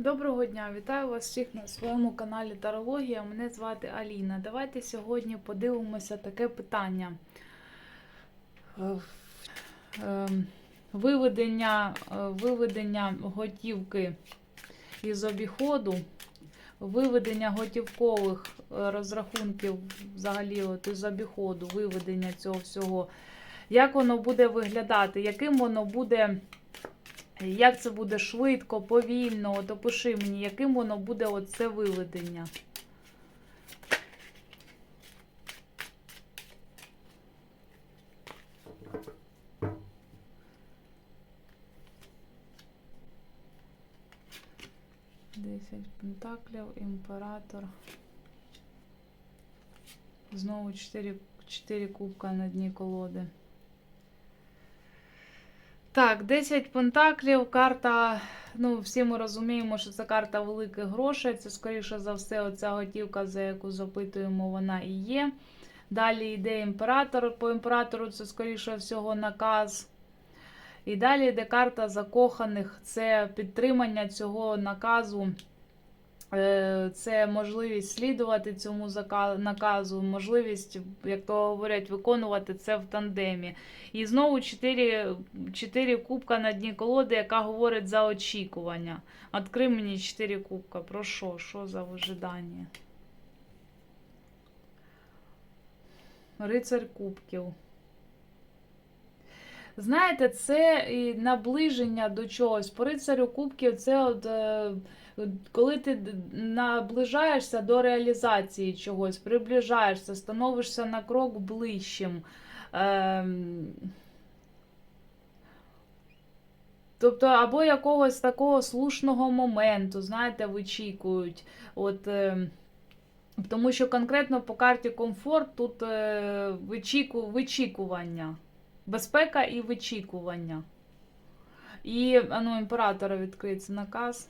Доброго дня, вітаю вас всіх на своєму каналі Тарологія. Мене звати Аліна. Давайте сьогодні подивимося таке питання. Е, е, Виведення, е, виведення готівки із обіходу, виведення готівкових розрахунків взагалі от із обіходу, виведення цього всього. Як воно буде виглядати, яким воно буде. Як це буде швидко, повільно? От опиши мені, яким воно буде оце виведення. Десять пентаклів, імператор. Знову 4, 4 кубка на дні колоди. Так, 10 пентаклів, карта. Ну, всі ми розуміємо, що це карта великих грошей. Це, скоріше за все, оця готівка, за яку запитуємо, вона і є. Далі йде імператор. По імператору це, скоріше всього, наказ. І далі йде карта закоханих. Це підтримання цього наказу. Е, Це можливість слідувати цьому наказу, можливість, як то говорять, виконувати це в тандемі. І знову 4, 4 кубка на дні колоди, яка говорить за очікування. Открий мені 4 кубка. Про що? Що за ожидання? Рицарь кубків. Знаєте, це і наближення до чогось. По рицарю кубків це от. Коли ти наближаєшся до реалізації чогось, приближаєшся, становишся на крок ближчим. Ем... Тобто, або якогось такого слушного моменту, знаєте, вичікують. От, е... Тому що конкретно по карті комфорт тут е... вичіку... вичікування. Безпека і вичікування. І ану, імператора відкриється наказ.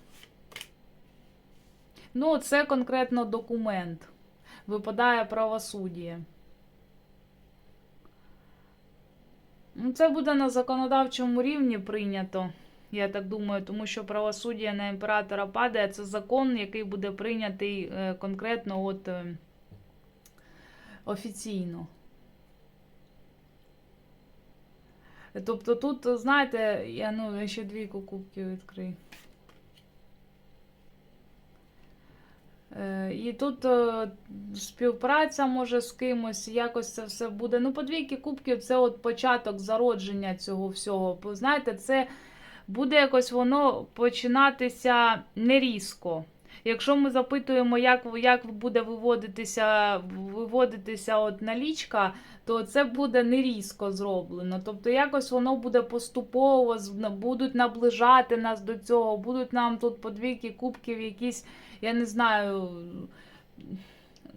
Ну, це конкретно документ. Випадає правосуддя. Ну, Це буде на законодавчому рівні прийнято, я так думаю, тому що правосуддя на імператора падає. Це закон, який буде прийнятий е, конкретно от, е, офіційно. Тобто тут, знаєте, я ну, ще двійку кубків відкрию. І тут е, співпраця може з кимось, якось це все буде. Ну, по двійки кубків це от початок зародження цього всього. Знаєте, це буде якось воно починатися не різко. Якщо ми запитуємо, як, як буде виводитися, виводитися от налічка, то це буде не різко зроблено. Тобто якось воно буде поступово, будуть наближати нас до цього, будуть нам тут по двійки кубків якісь я не знаю.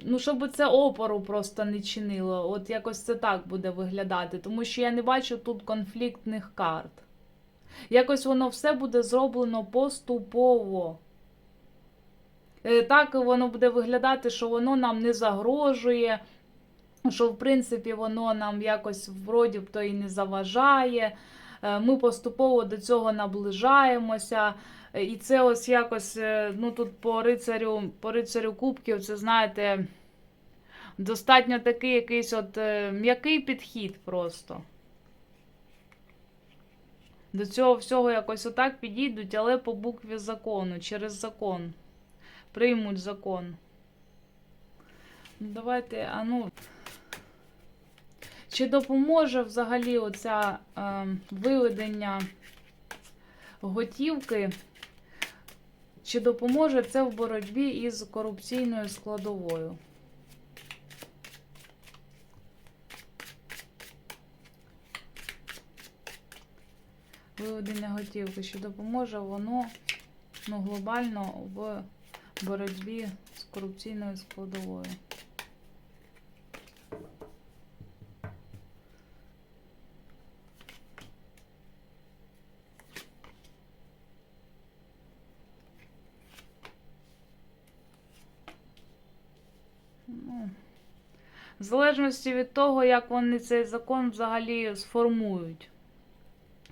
Ну, щоб це опору просто не чинило. От якось це так буде виглядати. Тому що я не бачу тут конфліктних карт. Якось воно все буде зроблено поступово. Е, Так воно буде виглядати, що воно нам не загрожує, що, в принципі, воно нам якось вроді б то і не заважає. Е, Ми поступово до цього наближаємося. Е, І це ось якось, е, ну тут по рицарю, по рицарю кубків, це знаєте, достатньо такий якийсь от е, м'який підхід просто. До цього всього якось отак підійдуть, але по букві закону, через закон. Приймуть закон. Ну, Давайте, а ну. Чи допоможе взагалі оця е, виведення готівки? Чи допоможе це в боротьбі із корупційною складовою? Виведення готівки. Чи допоможе воно ну, глобально в боротьбі з корупційною складовою? В залежності від того, як вони цей закон взагалі сформують.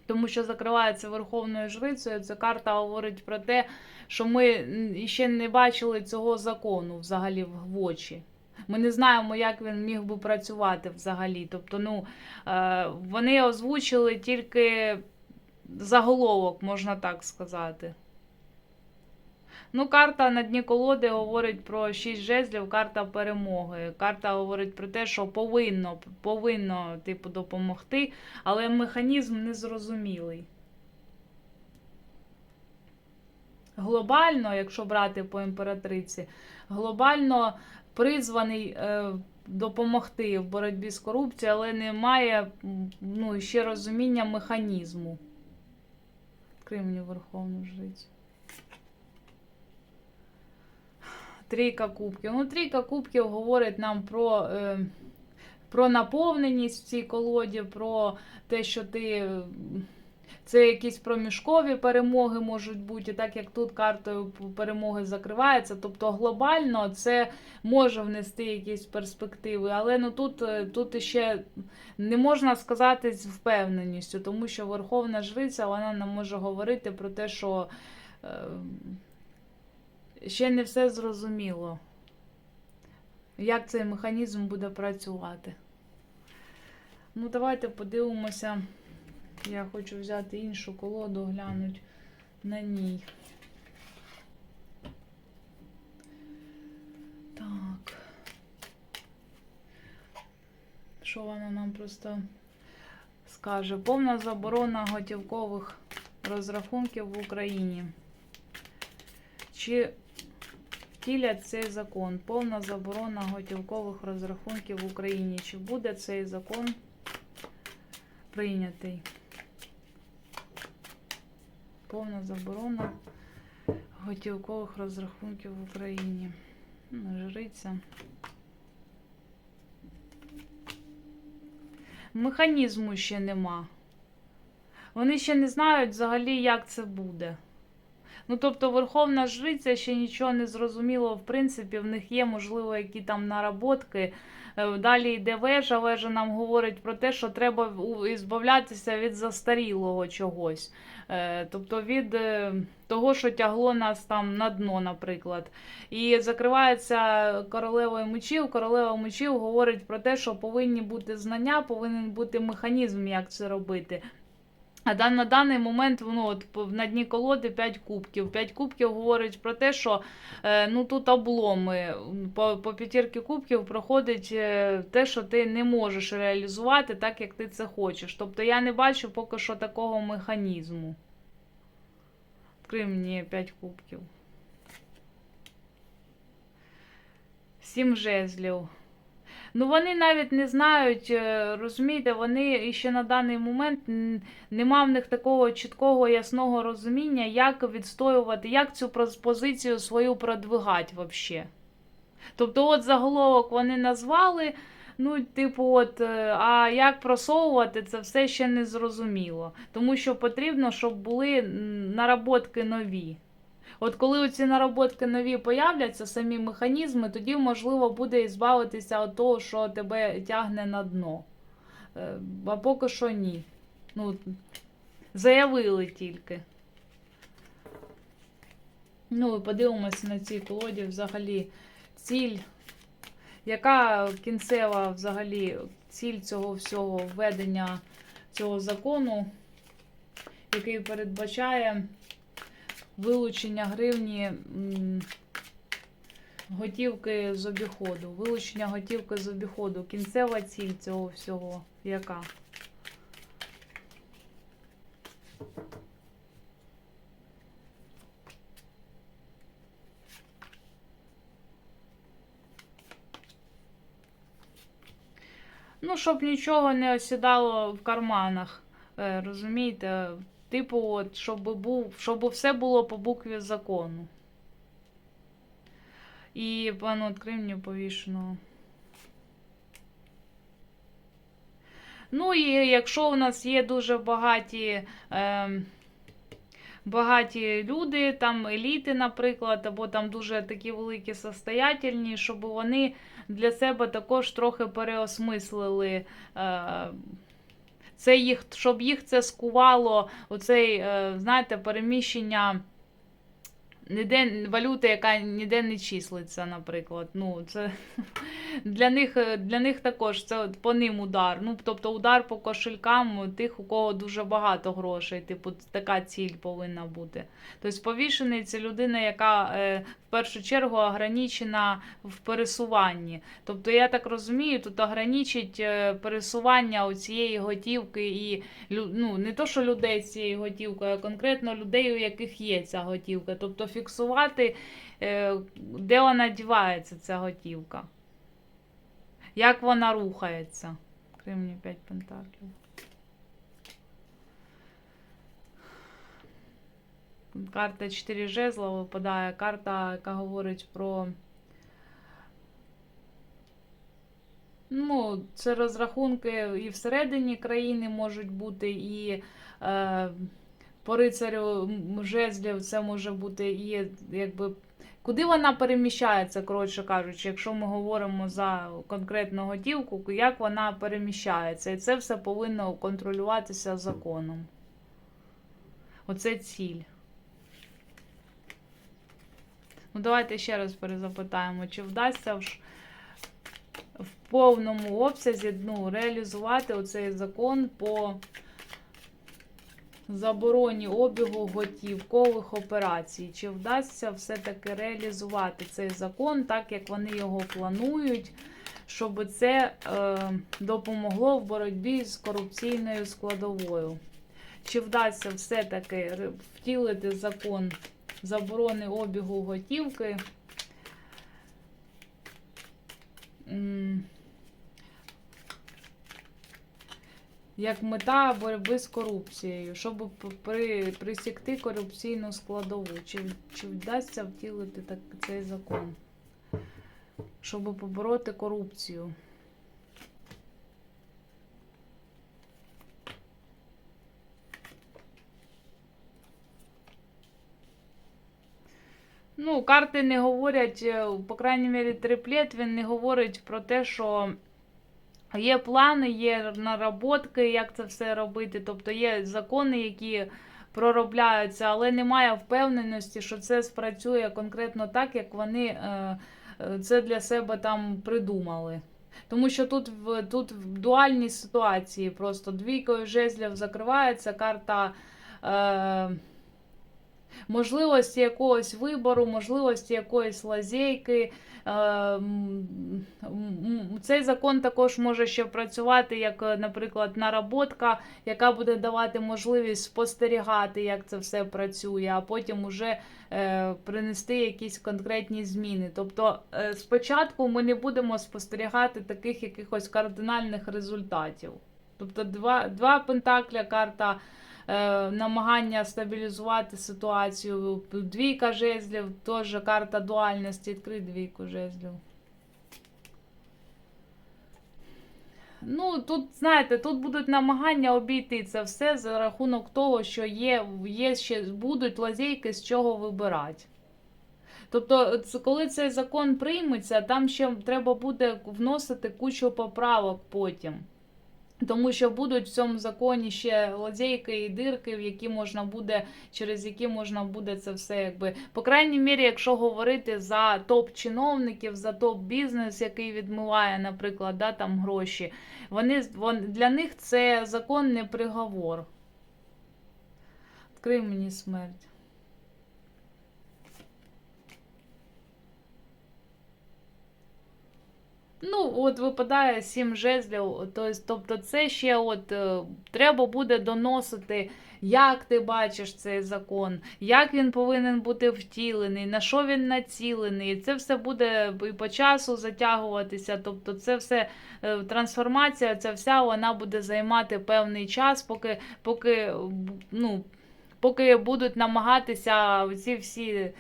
Тому що закривається Верховною Жрицею, ця карта говорить про те, що ми ще не бачили цього закону взагалі в очі. Ми не знаємо, як він міг би працювати взагалі. Тобто, ну, е, вони озвучили тільки заголовок, можна так сказати. Ну, карта на дні колоди говорить про шість жезлів, карта перемоги. Карта говорить про те, що повинно, повинно типу, допомогти, але механізм незрозумілий. Глобально, якщо брати по імператриці, глобально призваний е, допомогти в боротьбі з корупцією, але немає ну, ще розуміння механізму. Відкрий мені Верховну Жрицю. Трійка кубків. Ну, трійка кубків говорить нам про, е, про наповненість в цій колоді, про те, що ти. е, Це якісь проміжкові перемоги можуть бути, так як тут картою перемоги закривається. Тобто глобально це може внести якісь перспективи, але ну тут, е, тут ще не можна сказати з впевненістю, тому що Верховна Жриця вона нам може говорити про те, що ще не все зрозуміло, як цей механізм буде працювати. Ну, давайте подивимося. Я хочу взяти іншу колоду, глянуть на ній. Так. Що вона нам просто скаже? Повна заборона готівкових розрахунків в Україні. Чи втілять цей закон? Повна заборона готівкових розрахунків в Україні. Чи буде цей закон прийнятий? Повна заборона готівкових розрахунків в Україні. Жриця. Механізму ще нема. Вони ще не знають взагалі, як це буде. Ну, тобто, Верховна Жриця ще нічого не зрозуміло, в принципі, в них є, можливо, які там наработки. Е, Далі йде вежа. Вежа нам говорить про те, що треба ізбавлятися від застарілого чогось. Е, Тобто від е, того, що тягло нас там на дно, наприклад. І закривається королевою мечів. Королева мечів говорить про те, що повинні бути знання, повинен бути механізм, як це робити. А на даний момент ну, от, на дні колоди 5 кубків. 5 кубків говорить про те, що е, ну, тут обломи. По, по п'ятірки кубків проходить е, те, що ти не можеш реалізувати так, як ти це хочеш. Тобто я не бачу поки що такого механізму. Відкрий мені 5 кубків. Сім жезлів. Ну, вони навіть не знають, е, розумієте, вони ще на даний момент нема в них такого чіткого, ясного розуміння, як відстоювати, як цю позицію свою продвигати взагалі. Тобто, от заголовок вони назвали, ну, типу, от, е, а як просовувати, це все ще не зрозуміло. Тому що потрібно, щоб були наработки нові. От коли оці наработки нові появляться, самі механізми, тоді можливо буде і збавитися від того, що тебе тягне на дно. Е, А поки що ні. Ну, заявили тільки. Ну, і подивимося на цій колоді взагалі ціль. Яка кінцева взагалі ціль цього всього введення цього закону, який передбачає вилучення гривні готівки з обіходу. Вилучення готівки з обіходу. Кінцева ціль цього всього. Яка? Ну, щоб нічого не осідало в карманах. Е, розумієте? Типу, от, щоб був, щоб все було по букві закону. І пану відкрий мені повішеного. Ну і якщо у нас є дуже багаті, е, багаті люди, там еліти, наприклад, або там дуже такі великі состоятельні, щоб вони для себе також трохи переосмислили. Е, Це їх, щоб їх це скувало, оцей, е, знаєте, переміщення ніде, валюти, яка ніде не числиться, наприклад. Ну, це для них, е, для них також це по ним удар. Ну, тобто удар по кошелькам тих, у кого дуже багато грошей. Типу, така ціль повинна бути. Тобто повішений це людина, яка е, в першу чергу ограничена в пересуванні. Тобто, я так розумію, тут ограничить е, пересування цієї готівки і ну, не то, що людей з цією готівкою, а конкретно людей, у яких є ця готівка. Тобто фіксувати, е, де вона дівається, ця готівка. Як вона рухається. Кремні 5 пентаклів. Карта 4 жезла випадає. Карта, яка говорить про. Ну, це розрахунки і всередині країни можуть бути, і е, по рицарю жезлів це може бути і якби. Куди вона переміщається, коротше кажучи, якщо ми говоримо за конкретну готівку, як вона переміщається. І це все повинно контролюватися законом. Оце ціль. Ну, давайте ще раз перезапитаємо, чи вдасться в, повному обсязі ну, реалізувати оцей закон по забороні обігу готівкових операцій. Чи вдасться все-таки реалізувати цей закон так, як вони його планують, щоб це е, допомогло в боротьбі з корупційною складовою? Чи вдасться все-таки втілити закон заборони обігу готівки? М, як мета боротьби з корупцією, щоб при, присікти корупційну складову. Чи, чи вдасться втілити так, цей закон? Щоб побороти корупцію. Ну, карти не говорять, е, по крайній мірі, триплет, він не говорить про те, що Є плани, є наработки, як це все робити. Тобто є закони, які проробляються, але немає впевненості, що це спрацює конкретно так, як вони е, е, це для себе там придумали. Тому що тут в тут в дуальній ситуації просто двійкою жезлів закривається карта. Е, Можливості якогось вибору, можливості якоїсь лазейки. Е, Цей закон також може ще працювати як, е, наприклад, наработка, яка буде давати можливість спостерігати, як це все працює, а потім уже е, принести якісь конкретні зміни. Тобто, спочатку ми не будемо спостерігати таких якихось кардинальних результатів. Тобто, два, два пентакля карта. Е, Намагання стабілізувати ситуацію. Двійка жезлів, теж карта дуальності. Відкрий двійку жезлів. Ну, тут, знаєте, тут будуть намагання обійти це все за рахунок того, що є, є ще будуть лазейки, з чого вибирати. Тобто, коли цей закон прийметься, там ще треба буде вносити кучу поправок потім. Тому що будуть в цьому законі ще лазейки і дирки, в які можна буде, через які можна буде це все якби. По крайній мірі, якщо говорити за топ-чиновників, за топ-бізнес, який відмиває, наприклад, да, там гроші, вони, вон, для них це закон не приговор. Відкрий мені смерть. Ну, от випадає сім жезлів, тобто це ще от е, треба буде доносити, як ти бачиш цей закон, як він повинен бути втілений, на що він націлений. Це все буде і по часу затягуватися. Тобто, це все е, трансформація, ця вся вона буде займати певний час, поки, поки, ну, поки будуть намагатися ці всі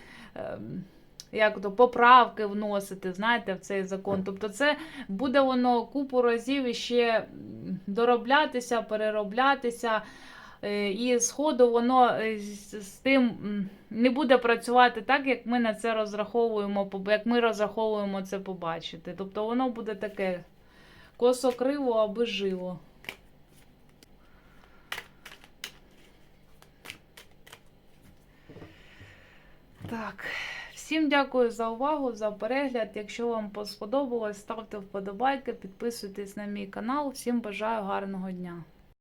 як то поправки вносити, знаєте, в цей закон. Тобто, це буде воно купу разів іще дороблятися, перероблятися. Е, і сходу воно е, з тим не буде працювати так, як ми на це розраховуємо, як ми розраховуємо це побачити. Тобто воно буде таке косокриво або аби живо. Так всім дякую за увагу, за перегляд. Якщо вам сподобалось, ставте вподобайки, підписуйтесь на мій канал. Всім бажаю гарного дня.